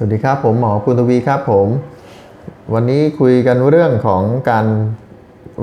สวัสดีครับ ผมหมอปุณทวีครับผม วันนี้คุยกันเรื่องของการ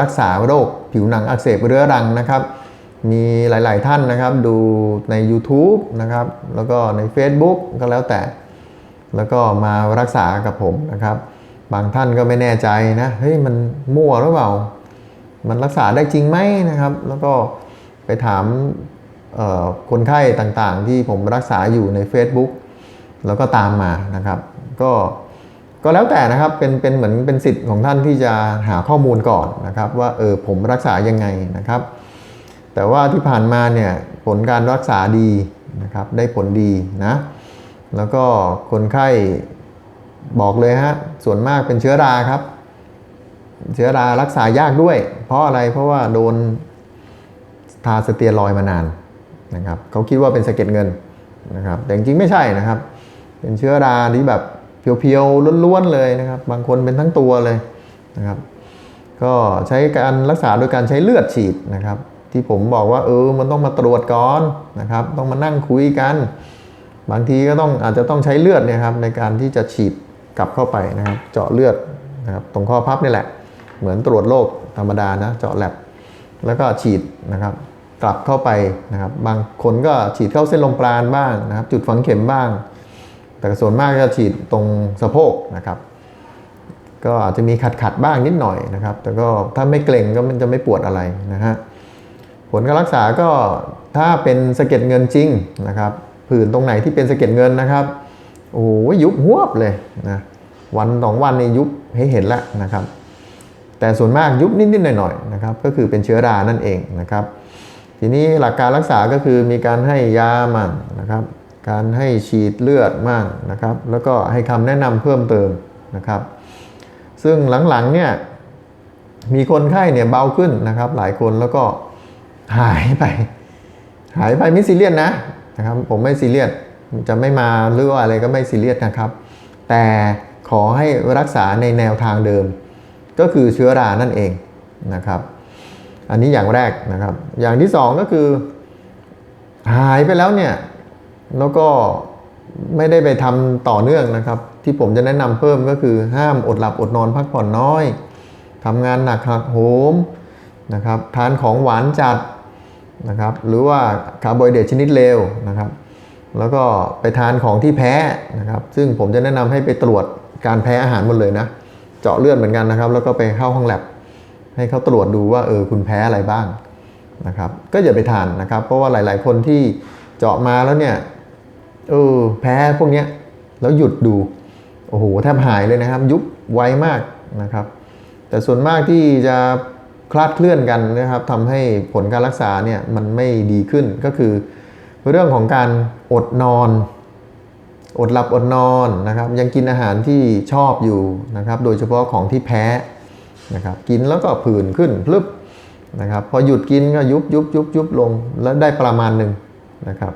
รักษาโรคผิวหนังอักเสบเรื้อรังนะครับ มีหลาย ๆ ท่านนะครับ ดูใน YouTube นะครับ แล้วก็ใน Facebook ก็แล้วแต่ แล้วก็มารักษากับผมนะครับ บางท่านก็ไม่แน่ใจนะเฮ้ยมันมั่วหรือเปล่า มันรักษาได้จริงไหมนะครับ แล้วก็ไปถามคนไข้ต่างๆ ที่ผมรักษาอยู่ใน Facebook แล้วก็ตามมานะครับ ก็ก็แล้วแต่นะครับเป็นเป็นเหมือนเป็นสิทธิ์ของท่านที่จะหาข้อมูลก่อนนะครับ ว่าเออผมรักษายังไงนะครับ แต่ว่าที่ผ่านมาเนี่ยผลการรักษาดีนะครับได้ผลดีนะแล้วก็คนไข้บอกเลยฮะส่วนมากเป็นเชื้อราครับ เชื้อรารักษายากด้วย เพราะอะไรเพราะว่าโดนทาสเตียรอยมานานนะครับเขาคิดว่าเป็นสะเก็ดเงินนะครับแต่จริงๆไม่ใช่นะครับ เป็นเชื้อราที่แบบเพียวๆล้วนๆเลยนะครับ บางคนเป็นทั้งตัวเลยนะครับ ก็ใช้การรักษาโดยการใช้เลือดฉีดนะครับ ที่ผมบอกว่าเออมันต้องมาตรวจก่อนนะครับ ต้องมานั่งคุยกัน บางทีก็ต้องอาจจะต้องใช้เลือดเนี่ยครับในการที่จะฉีดกลับเข้าไปนะครับ เจาะเลือดนะครับตรงข้อพับนี่แหละ เหมือนตรวจโรคธรรมดานะเจาะแลบแล้วก็ฉีดนะครับกลับเข้าไปนะครับ บางคนก็ฉีดเข้าเส้นลมปราณบ้างนะครับ จุดฝังเข็มบ้าง แต่ส่วนมากจะฉีดตรงสะโพกนะครับ ก็อาจจะมีขัดขัดบ้างนิดหน่อยนะครับ แต่ก็ถ้าไม่เกร็งก็มันจะไม่ปวดอะไรนะฮะผลการรักษาก็ถ้าเป็นสะเก็ดเงินจริงนะครับผื่นตรงไหนที่เป็นสะเก็ดเงินนะครับโอ้โหยุบหวบเลยนะวันสองวันนี่ยุบให้เห็นแล้วนะครับ แต่ส่วนมากยุบนิดๆหน่อยๆนะครับ ก็คือเป็นเชื้อรานั่นเองนะครับ ทีนี้หลักการรักษาก็คือมีการให้ยามั่งนะครับ การให้ฉีดเลือดมั่งนะครับ แล้วก็ให้คำแนะนำเพิ่มเติมนะครับ ซึ่งหลังๆเนี่ยมีคนไข้เนี่ยเบาขึ้นนะครับ หลายคนแล้วก็หายไป หายไปไม่ซีเรียสนะนะครับ ผมไม่ซีเรียสจะไม่มาหรือว่าอะไรก็ไม่ซีเรียสนะครับ แต่ขอให้รักษาในแนวทางเดิม ก็คือเชื้อรานั่นเองนะครับ อันนี้อย่างแรกนะครับ อย่างที่สองก็คือ หายไปแล้วเนี่ย แล้วก็ไม่ได้ไปทำต่อเนื่องนะครับ ที่ผมจะแนะนำเพิ่มก็คือห้ามอดหลับอดนอนพักผ่อนน้อยทำงานหนักหักโหมนะครับทานของหวานจัดนะครับหรือว่าคาร์โบไฮเดรตชนิดเลวนะครับ แล้วก็ไปทานของที่แพ้นะครับ ซึ่งผมจะแนะนำให้ไปตรวจการแพ้อาหารหมดเลยนะ เจาะเลือดเหมือนกันนะครับ แล้วก็ไปเข้าห้องแลบให้เขาตรวจดูว่าเออคุณแพ้อะไรบ้างนะครับ ก็อย่าไปทานนะครับ เพราะว่าหลาย ๆ คนที่เจาะมาแล้วเนี่ย เออแพ้พวกเนี้ยแล้วหยุดดูโอ้โหแทบหายเลยนะครับ ยุบไวมากนะครับ แต่ส่วนมากที่จะคลาดเคลื่อนกันนะครับทำให้ผลการรักษาเนี่ยมันไม่ดีขึ้นก็คือ เรื่องของการอดนอน อดหลับอดนอนนะครับ ยังกินอาหารที่ชอบอยู่นะครับ โดยเฉพาะของที่แพ้นะครับกินแล้วก็ผื่นขึ้นพลึบนะครับพอหยุดกินก็ยุบยุบยุบยุบลงแล้วได้ประมาณหนึ่งนะครับ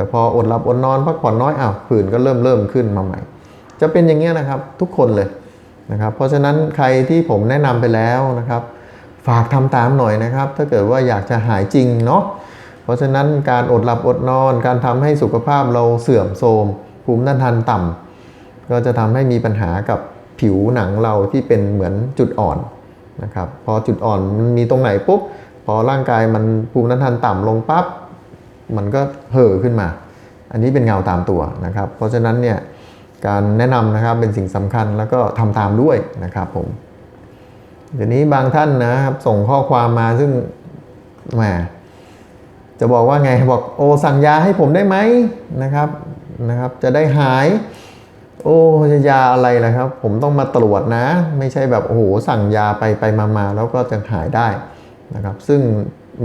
แต่พออดหลับอดนอนพักผ่อนน้อยอ้าวผื่นก็เริ่มเริ่มขึ้นมาใหม่ จะเป็นอย่างเงี้ยนะครับทุกคนเลยนะครับเพราะฉะนั้นใครที่ผมแนะนำไปแล้วนะครับ ฝากทำตามหน่อยนะครับ ถ้าเกิดว่าอยากจะหายจริงเนาะเพราะฉะนั้นการอดหลับอดนอน การทำให้สุขภาพเราเสื่อมโทรมภูมิต้านทานต่ำก็จะทำให้มีปัญหากับผิวหนังเราที่เป็นเหมือนจุดอ่อนนะครับพอจุดอ่อนมันมีตรงไหนปุ๊บพอร่างกายมันภูมิต้านทานต่ำลงปั๊บ มันก็เห่อขึ้นมา อันนี้เป็นเงาตามตัวนะครับ เพราะฉะนั้นเนี่ยการแนะนำนะครับเป็นสิ่งสำคัญแล้วก็ทำตามด้วยนะครับผมเดี๋ยวนี้บางท่านนะครับส่งข้อความมาซึ่งแหมจะบอกว่าไงบอกโอสั่งยาให้ผมได้ไหมนะครับนะครับ จะได้หาย โอ้จะยาอะไรนะครับ ผมต้องมาตรวจนะ ไม่ใช่แบบโอ้โหสั่งยาไปไปมามาแล้วก็จะหายได้นะครับ ซึ่ง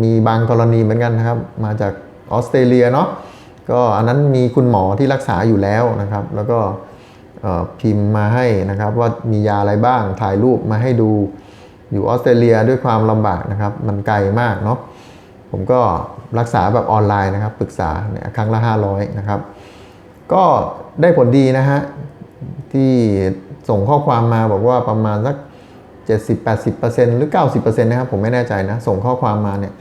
มีบางกรณีเหมือนกันนะครับ มาจาก ออสเตรเลียเนาะก็อันนั้นมีคุณหมอที่รักษาอยู่แล้วนะครับ แล้วก็พิมพ์มาให้นะครับ ว่ามียาอะไรบ้างถ่ายรูปมาให้ดูอยู่ออสเตรเลียด้วยความลำบากนะครับ มันไกลมากเนาะผมก็รักษาแบบออนไลน์นะครับ ปรึกษาเนี่ยครั้งละ 500 นะครับ ก็ได้ผลดีนะฮะ ที่ส่งข้อความมาบอกว่าประมาณสัก 70-80%หรือ 90%นะครับ ผมไม่แน่ใจนะ ส่งข้อความมาเนี่ย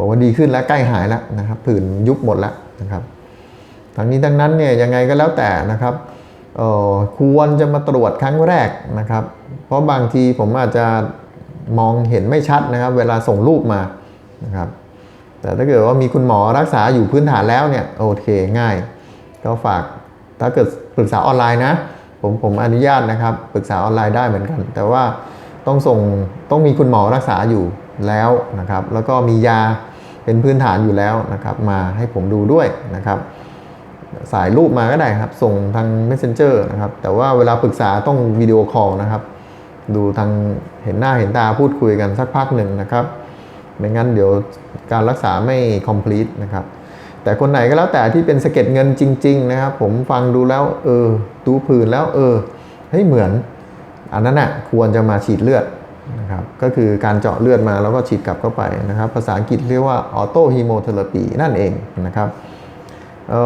บอกว่าดีขึ้นแล้วใกล้หายแล้วนะครับผื่นยุบหมดแล้วนะครับทั้งนี้ทั้งนั้นเนี่ยยังไงก็แล้วแต่นะครับออควรจะมาตรวจครั้งแรกนะครับ เพราะบางทีผมอาจจะมองเห็นไม่ชัดนะครับ เวลาส่งรูปมานะครับ แต่ถ้าเกิดว่ามีคุณหมอรักษาอยู่พื้นฐานแล้วเนี่ยโอเคง่าย ก็ฝากถ้าเกิดปรึกษาออนไลน์นะผมผมอนุญาตนะครับปรึกษาออนไลน์ได้เหมือนกัน แต่ว่าต้องส่งต้องมีคุณหมอรักษาอยู่แล้วนะครับ แล้วก็มียา เป็นพื้นฐานอยู่แล้วนะครับ มาให้ผมดูด้วยนะครับ สายรูปมาก็ได้ครับ ส่งทาง messenger นะครับ แต่ว่าเวลาปรึกษาต้องวิดีโอคอลนะครับ ดูทางเห็นหน้าเห็นตาพูดคุยกันสักพักหนึ่งนะครับไม่งั้นเดี๋ยวการรักษาไม่ complete นะครับแต่คนไหนก็แล้วแต่ที่เป็นสะเก็ดเงินจริง ๆ นะครับ ผมฟังดูแล้วเออดูผื่นแล้วเออเฮ้ยเหมือน อันนั้นน่ะควรจะมาฉีดเลือด นะครับก็คือการเจาะเลือดมาแล้วก็ฉีดกลับเข้าไปนะครับ ภาษาอังกฤษเรียกว่าออโตฮีโมเทอราปีนั่นเองนะครับ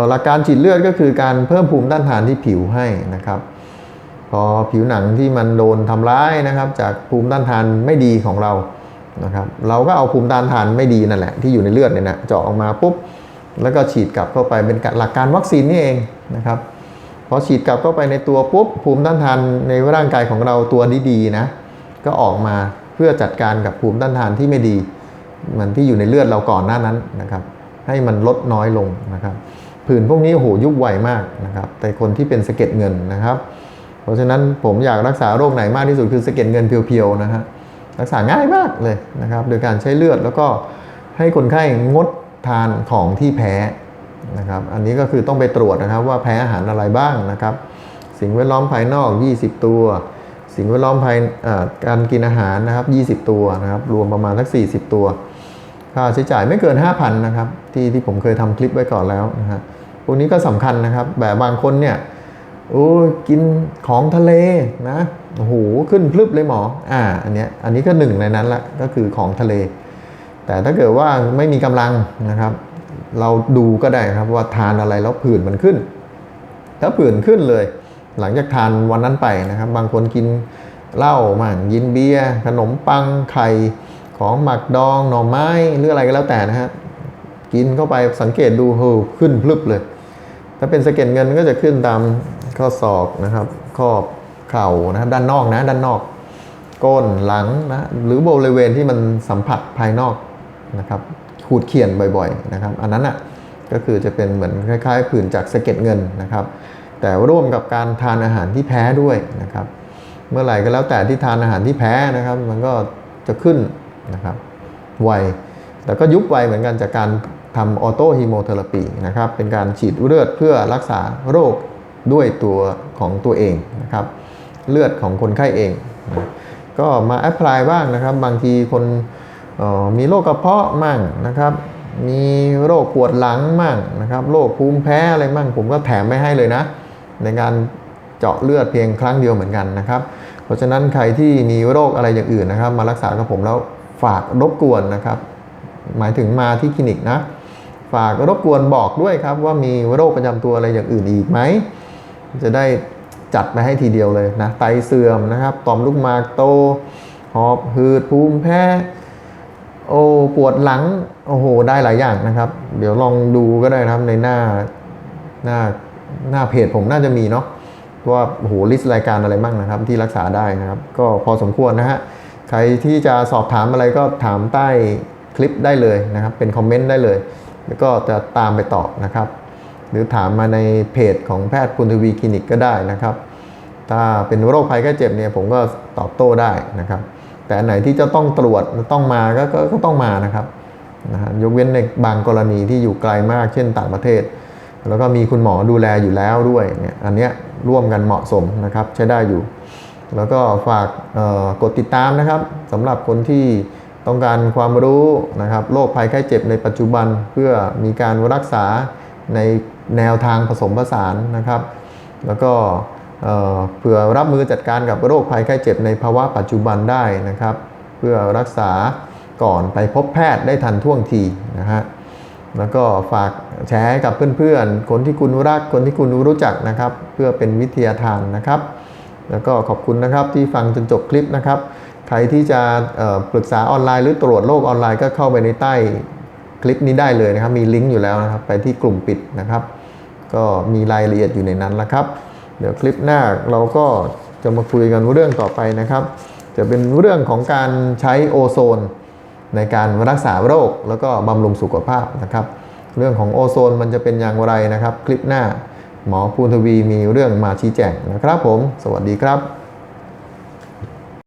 หลักการฉีดเลือดก็คือการเพิ่มภูมิต้านทานที่ผิวให้นะครับ พอผิวหนังที่มันโดนทำร้ายนะครับ จากภูมิต้านทานไม่ดีของเรานะครับเราก็เอาภูมิต้านทานไม่ดีนั่นแหละที่อยู่ในเลือดเนี่ยนะเจาะออกมาปุ๊บแล้วก็ฉีดกลับเข้าไปเป็นหลักการวัคซีนนี่เองนะครับพอฉีดกลับเข้าไปในตัวปุ๊บภูมิต้านทานในร่างกายของเราตัวดีๆนะ ก็ออกมาเพื่อจัดการกับภูมิต้านทานที่ไม่ดี มันที่อยู่ในเลือดเราก่อนหน้านั้นนะครับ ให้มันลดน้อยลงนะครับผื่นพวกนี้โหยุบไวมากนะครับ แต่คนที่เป็นสะเก็ดเงินนะครับ เพราะฉะนั้นผมอยากรักษาโรคไหนมากที่สุดคือสะเก็ดเงินเพียวๆนะฮะรักษาง่ายมากเลยนะครับ โดยการใช้เลือดแล้วก็ให้คนไข้งดทานของที่แพ้นะครับ อันนี้ก็คือต้องไปตรวจนะครับว่าแพ้อาหารอะไรบ้างนะครับ สิ่งแวดล้อมภายนอก 20 ตัว สิ่งแวดล้อมภายการกินอาหารนะครับ 20 ตัวนะครับ รวมประมาณสัก 40 ตัว ค่าใช้จ่ายไม่เกิน 5,000 นะครับ ที่ที่ผมเคยทำคลิปไว้ก่อนแล้วนะฮะพวกนี้ก็สำคัญนะครับ แบบบางคนเนี่ยโอ้ยกินของทะเลนะโอ้โหขึ้นพลึบเลยหมออ่าอันเนี้ยอันนี้ก็หนึ่งในนั้นละก็คือของทะเล แต่ถ้าเกิดว่าไม่มีกำลังนะครับ เราดูก็ได้ครับว่าทานอะไรแล้วผื่นมันขึ้น ถ้าผื่นขึ้นเลย หลังจากทานวันนั้นไปนะครับ บางคนกินเหล้ามั่งยินเบียร์ขนมปังไข่ของหมักดองหน่อไม้หรืออะไรก็แล้วแต่นะฮะกินเข้าไปสังเกตดูเฮ้ยขึ้นพลึบเลย ถ้าเป็นสะเก็ดเงินก็จะขึ้นตามข้อศอกนะครับข้อเข่านะด้านนอกนะด้านนอก ก้นหลังนะหรือบริเวณที่มันสัมผัสภายนอกนะครับขูดเขียนบ่อยๆนะครับ อันนั้นอะก็คือจะเป็นเหมือนคล้ายๆผื่นจากสะเก็ดเงินนะครับ แต่ร่วมกับการทานอาหารที่แพ้ด้วยนะครับ เมื่อไหร่ก็แล้วแต่ที่ทานอาหารที่แพ้นะครับ มันก็จะขึ้นนะครับไวแต่ก็ยุบไวเหมือนกันจากการทำออโตฮีโมเทอราปีนะครับ เป็นการฉีดเลือดเพื่อรักษาโรคด้วยตัวของตัวเองนะครับ เลือดของคนไข้เองนะก็มาแอพพลายบ้างนะครับ บางทีคนออมีโรคกระเพาะมั่งนะครับ มีโรคปวดหลังมั่งนะครับ โรคภูมิแพ้อะไรมั่ง ผมก็แถมไม่ให้เลยนะ ในการเจาะเลือดเพียงครั้งเดียวเหมือนกันนะครับ เพราะฉะนั้นใครที่มีโรคอะไรอย่างอื่นนะครับ มารักษากับผมแล้วฝากรบกวนนะครับ หมายถึงมาที่คลินิกนะ ฝากรบกวนบอกด้วยครับ ว่ามีโรคประจำตัวอะไรอย่างอื่นอีกไหมจะได้จัดไปให้ทีเดียวเลยนะไตเสื่อมนะครับต่อมลูกหมากโตหอบหืดภูมิแพ้โอ้ปวดหลังโอ้โหได้หลายอย่างนะครับ เดี๋ยวลองดูก็ได้นะครับในหน้าหน้า หน้าเพจผมน่าจะมีเนาะว่าโหลิสต์รายการอะไรบ้างนะครับ ที่รักษาได้นะครับ ก็พอสมควรนะฮะใครที่จะสอบถามอะไรก็ถามใต้คลิปได้เลยนะครับ เป็นคอมเมนต์ได้เลย แล้วก็จะตามไปตอบนะครับ หรือถามมาในเพจของแพทย์คุณทวีคลินิกก็ได้นะครับ ถ้าเป็นโรคภัยแค่เจ็บเนี่ยผมก็ตอบโต้ได้นะครับ แต่อันไหนที่จะต้องตรวจต้องมาก็ก็ก็ต้องมานะครับนะฮะยกเว้นในบางกรณีที่อยู่ไกลมากเช่นต่างประเทศ แล้วก็มีคุณหมอดูแลอยู่แล้วด้วยเนี่ยอันเนี้ยร่วมกันเหมาะสมนะครับใช้ได้อยู่ แล้วก็ฝากกดติดตามนะครับสำหรับคนที่ต้องการความรู้นะครับโรคภัยไข้เจ็บในปัจจุบันเพื่อมีการรักษาในแนวทางผสมผสานนะครับ แล้วก็เอ่อเพื่อรับมือจัดการกับโรคภัยไข้เจ็บในภาวะปัจจุบันได้นะครับ เพื่อรักษาก่อนไปพบแพทย์ได้ทันท่วงทีนะฮะ แล้วก็ฝากแชร์ให้กับเพื่อนๆ คนที่คุณรัก คนที่คุณรู้จักนะครับ เพื่อเป็นวิทยาทานนะครับ แล้วก็ขอบคุณนะครับที่ฟังจนจบคลิปนะครับ ใครที่จะปรึกษาออนไลน์หรือตรวจโรคออนไลน์ก็เข้าไปในใต้คลิปนี้ได้เลยนะครับ มีลิงก์อยู่แล้วนะครับ ไปที่กลุ่มปิดนะครับ ก็มีรายละเอียดอยู่ในนั้นแล้วครับ เดี๋ยวคลิปหน้าเราก็จะมาคุยกันเรื่องต่อไปนะครับ จะเป็นเรื่องของการใช้โอโซน ในการรักษาโรคแล้วก็บำรุงสุขภาพนะครับ เรื่องของโอโซนมันจะเป็นอย่างไรนะครับ คลิปหน้าหมอภูทวีมีเรื่องมาชี้แจงนะครับผม สวัสดีครับ